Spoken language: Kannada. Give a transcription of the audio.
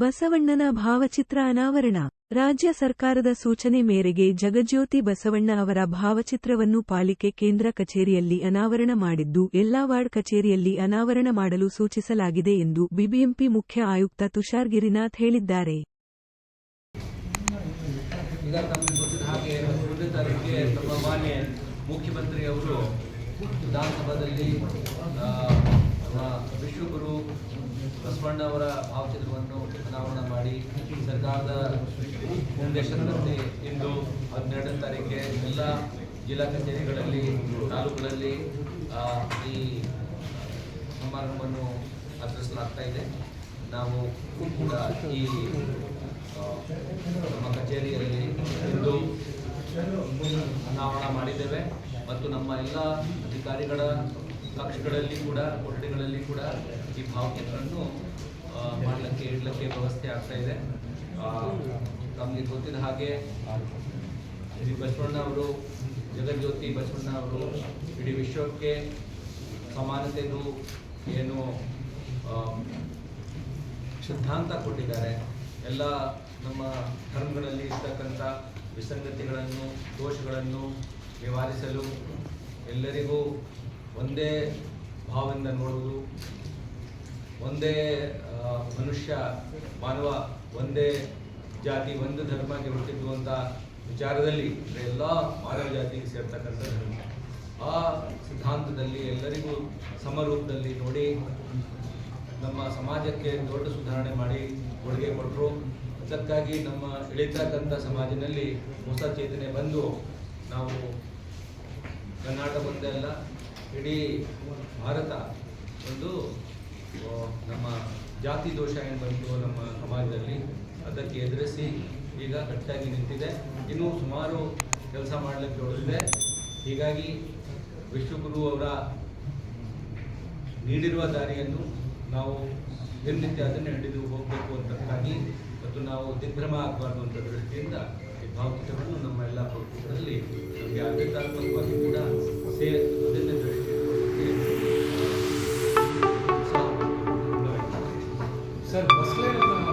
ಬಸವಣ್ಣನ ಭಾವಚಿತ್ರ ಅನಾವರಣ. ರಾಜ್ಯ ಸರ್ಕಾರದ ಸೂಚನೆ ಮೇರೆಗೆ ಜಗಜ್ಯೋತಿ ಬಸವಣ್ಣ ಅವರ ಭಾವಚಿತ್ರವನ್ನು ಪಾಲಿಕೆ ಕೇಂದ್ರ ಕಚೇರಿಯಲ್ಲಿ ಅನಾವರಣ ಮಾಡಿದ್ದು, ಎಲ್ಲಾ ವಾರ್ಡ್ ಕಚೇರಿಯಲ್ಲಿ ಅನಾವರಣ ಮಾಡಲು ಸೂಚಿಸಲಾಗಿದೆ ಎಂದು ಬಿಬಿಎಂಪಿ ಮುಖ್ಯ ಆಯುಕ್ತ ತುಷಾರ್ ಗಿರಿನಾಥ್ ಹೇಳಿದ್ದಾರೆ. ವಿಶ್ವಗುರು ಬಸವಣ್ಣ ಅವರ ಭಾವಚಿತ್ರವನ್ನು ಅನಾವರಣ ಮಾಡಿ ಸರ್ಕಾರದ ನಿರ್ದೇಶನದಂತೆ ಇಂದು ಹನ್ನೆರಡನೇ ತಾರೀಕಿಗೆ ಎಲ್ಲ ಜಿಲ್ಲಾ ಕಚೇರಿಗಳಲ್ಲಿ, ತಾಲೂಕುಗಳಲ್ಲಿ ಈ ಸಮಾರಂಭವನ್ನು ಆಚರಿಸಲಾಗ್ತಾ ಇದೆ. ನಾವು ಕೂಡ ಈ ನಮ್ಮ ಕಚೇರಿಯಲ್ಲಿ ಇಂದು ಅನಾವರಣ ಮಾಡಿದ್ದೇವೆ ಮತ್ತು ನಮ್ಮ ಎಲ್ಲ ಅಧಿಕಾರಿಗಳ ಕಕ್ಷಗಳಲ್ಲಿ ಕೂಡ, ಕೊಠಡಿಗಳಲ್ಲಿ ಕೂಡ ಈ ಭಾವಚಿತ್ರವನ್ನು ವ್ಯವಸ್ಥೆ ಆಗ್ತಾ ಇದೆ. ತಮಗೆ ಗೊತ್ತಿದ್ದ ಹಾಗೆ ಶ್ರೀ ಬಸವಣ್ಣ ಅವರು ಜಗಜ್ಯೋತಿ ಬಸವಣ್ಣ ಅವರು ಇಡೀ ವಿಶ್ವಕ್ಕೆ ಸಮಾನತೆಯನ್ನು ಏನು ಸಿದ್ಧಾಂತ ಕೊಟ್ಟಿದ್ದಾರೆ. ಎಲ್ಲ ನಮ್ಮ ಧರ್ಮಗಳಲ್ಲಿ ಇರ್ತಕ್ಕಂಥ ವಿಸಂಗತಿಗಳನ್ನು, ದೋಷಗಳನ್ನು ನಿವಾರಿಸಲು ಎಲ್ಲರಿಗೂ ಒಂದೇ ಭಾವದಿಂದ ನೋಡುವುದು ಒಂದೇ ಮನುಷ್ಯ, ಮಾನವ ಒಂದೇ ಜಾತಿ, ಒಂದು ಧರ್ಮಕ್ಕೆ ಹುಟ್ಟಿದ್ದು ವಿಚಾರದಲ್ಲಿ ಎಲ್ಲ ಮಾನವ ಜಾತಿಗೆ ಸೇರ್ತಕ್ಕಂಥ ಧರ್ಮ. ಆ ಸಿದ್ಧಾಂತದಲ್ಲಿ ಎಲ್ಲರಿಗೂ ಸಮರೂಪದಲ್ಲಿ ನೋಡಿ ನಮ್ಮ ಸಮಾಜಕ್ಕೆ ದೊಡ್ಡ ಸುಧಾರಣೆ ಮಾಡಿ ಕೊಡುಗೆ ಕೊಟ್ಟರು ಅದಕ್ಕಾಗಿ ನಮ್ಮ ಇಳಿತಕ್ಕಂಥ ಸಮಾಜದಲ್ಲಿ ಹೊಸ ಚೇತನೆ ಬಂದು ನಾವು ಕರ್ನಾಟಕ ಒಂದೇ ಅಲ್ಲ, ಇಡೀ ಭಾರತ ಒಂದು ನಮ್ಮ ಜಾತಿ ದೋಷ ಏನು ಬಂತು ನಮ್ಮ ಸಮಾಜದಲ್ಲಿ, ಅದಕ್ಕೆ ಎದುರಿಸಿ ಈಗ ಗಟ್ಟಿಯಾಗಿ ನಿಂತಿದೆ. ಇನ್ನೂ ಸುಮಾರು ಕೆಲಸ ಮಾಡಲಿಕ್ಕೆ ಉಳಿದಿದೆ ಹೀಗಾಗಿ ವಿಶ್ವಗುರು ಅವರ ನೀಡಿರುವ ದಾರಿಯನ್ನು ನಾವು ದಿನನಿತ್ಯ ಅದನ್ನು ಹಿಡಿದು ಹೋಗಬೇಕು ಅಂತಕ್ಕಾಗಿ ಮತ್ತು ನಾವು ದಿಗ್ಭ್ರಮ ಆಗಬಾರ್ದು ಅಂತ ದೃಷ್ಟಿಯಿಂದ ಈ ಭಾವಚಿತ್ರವನ್ನು ನಮ್ಮ ಎಲ್ಲ ಪ್ರಕೃತಿಗಳಲ್ಲಿ ನಮಗೆ ಆಡಳಿತಾತ್ಮಕವಾಗಿ ಕೂಡ ಸೇ सर बस ले रहा